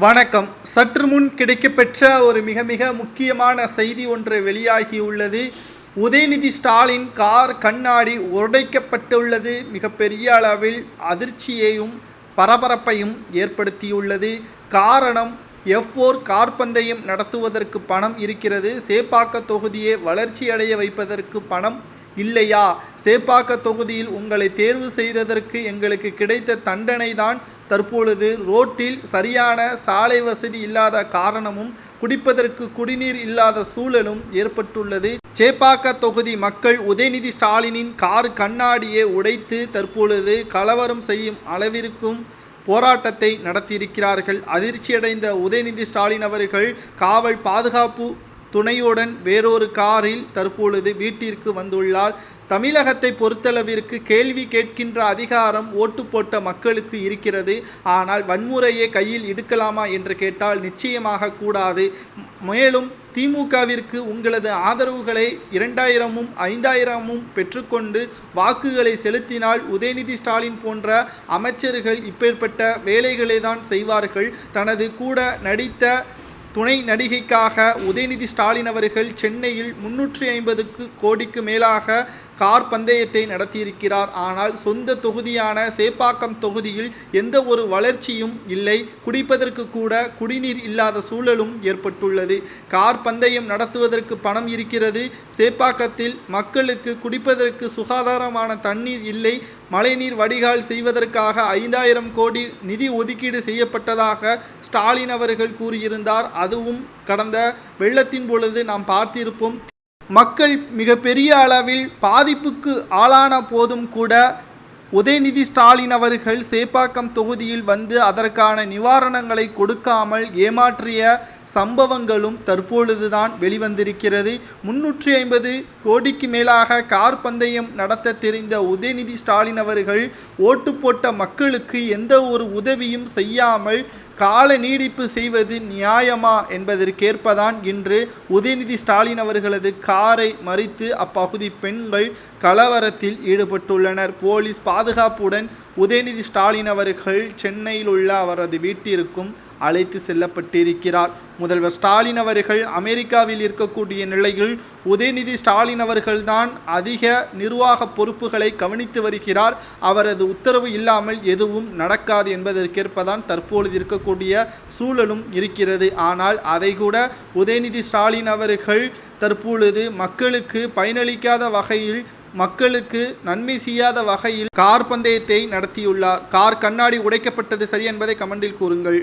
வணக்கம். சற்று முன் கிடைக்கப்பெற்ற ஒரு மிக மிக முக்கியமான செய்தி ஒன்று வெளியாகியுள்ளது உதயநிதி ஸ்டாலின் கார் கண்ணாடி உடைக்கப்பட்டுள்ளது. மிகப்பெரிய அளவில் அதிர்ச்சியையும் பரபரப்பையும் ஏற்படுத்தியுள்ளது. காரணம் எஃப் ஓர் கார்பந்தயம் நடத்துவதற்கு பணம் இருக்கிறது. சேப்பாக்க தொகுதியை வளர்ச்சி அடைய வைப்பதற்கு பணம் இல்லையா? சேப்பாக்க தொகுதியில் உங்களை தேர்வு செய்ததற்கு எங்களுக்கு கிடைத்த தண்டனை தான் தற்பொழுது ரோட்டில் சரியான சாலை வசதி இல்லாத காரணமும் குடிப்பதற்கு குடிநீர் இல்லாத சூழலும் ஏற்பட்டுள்ளது. சேப்பாக்க தொகுதி மக்கள் உதயநிதி ஸ்டாலினின் கார் கண்ணாடியை உடைத்து தற்பொழுது கலவரம் செய்யும் அளவிற்கும் போராட்டத்தை நடத்தியிருக்கிறார்கள். அதிர்ச்சியடைந்த உதயநிதி ஸ்டாலின் அவர்கள் காவல் பாதுகாப்பு துணையுடன் வேறொரு காரில் தற்பொழுது வீட்டிற்கு வந்துள்ளார். தமிழகத்தை பொறுத்தளவிற்கு கேள்வி கேட்கின்ற அதிகாரம் ஓட்டு போட்ட மக்களுக்கு இருக்கிறது. ஆனால் வன்முறையை கையில் எடுக்கலாமா என்று கேட்டால் நிச்சயமாக கூடாது. மேலும் திமுகவிற்கு உங்களது ஆதரவுகளை இரண்டாயிரமும் ஐந்தாயிரமும் பெற்றுக்கொண்டு வாக்குகளை செலுத்தினால் உதயநிதி ஸ்டாலின் போன்ற அமைச்சர்கள் இப்பேற்பட்ட வேலைகளை தான் செய்வார்கள். தனது கூட நடித்த துணை நடிகைக்காக உதயநிதி ஸ்டாலின் அவர்கள் சென்னையில் முன்னூற்றி ஐம்பதுக்கு கோடிக்கு மேலாக கார் பந்தயத்தை நடத்தியிருக்கிறார். ஆனால் சொந்த தொகுதியான சேப்பாக்கம் தொகுதியில் எந்த ஒரு வளர்ச்சியும் இல்லை. குடிப்பதற்கு கூட குடிநீர் இல்லாத சூழலும் ஏற்பட்டுள்ளது. கார் பந்தயம் நடத்துவதற்கு பணம் இருக்கிறது. சேப்பாக்கத்தில் மக்களுக்கு குடிப்பதற்கு சுகாதாரமான தண்ணீர் இல்லை. மழைநீர் வடிகால் செய்வதற்காக ஐந்தாயிரம் கோடி நிதி ஒதுக்கீடு செய்யப்பட்டதாக ஸ்டாலின் அவர்கள் கூறியிருந்தார். அதுவும் கடந்த வெள்ளத்தின் பொழுது நாம் பார்த்திருப்போம். மக்கள் மிகப்பெரிய அளவில் பாதிப்புக்கு ஆளான போதும் கூட உதயநிதி ஸ்டாலின் அவர்கள் சேப்பாக்கம் தொகுதியில் வந்து அதற்கான நிவாரணங்களை கொடுக்காமல் ஏமாற்றிய சம்பவங்களும் தற்பொழுதுதான் வெளிவந்திருக்கிறது. முன்னூற்றி ஐம்பது கோடிக்கு மேலாக கார் பந்தயம் நடத்த தெரிந்த உதயநிதி ஸ்டாலின் அவர்கள் ஓட்டு போட்ட மக்களுக்கு எந்த ஒரு உதவியும் செய்யாமல் கால நீடிப்பு செய்வது நியாயமா என்பதற்கேற்பதான் இன்று உதயநிதி ஸ்டாலின் அவர்களது காரை மறித்து அப்பகுதி பெண்கள் கலவரத்தில் ஈடுபட்டுள்ளனர். போலீஸ் பாதுகாப்புடன் உதயநிதி ஸ்டாலின் அவர்கள் சென்னையில் உள்ள அவரது வீட்டிற்கும் அழைத்து செல்லப்பட்டிருக்கிறார். முதல்வர் ஸ்டாலின் அவர்கள் அமெரிக்காவில் இருக்கக்கூடிய நிலையில் உதயநிதி ஸ்டாலின் அவர்கள்தான் அதிக நிர்வாக பொறுப்புகளை கவனித்து வருகிறார். அவரது உத்தரவு இல்லாமல் எதுவும் நடக்காது என்பதற்கேற்பதான் தற்பொழுது இருக்கக்கூடிய சூழலும் இருக்கிறது. ஆனால் அதை கூட உதயநிதி ஸ்டாலின் அவர்கள் தற்பொழுது மக்களுக்கு பயனளிக்காத வகையில் மக்களுக்கு நன்மை செய்யாத வகையில் கார் பந்தயத்தை நடத்தியுள்ளார். கார் கண்ணாடி உடைக்கப்பட்டது சரி என்பதை கமெண்டில் கூறுங்கள்.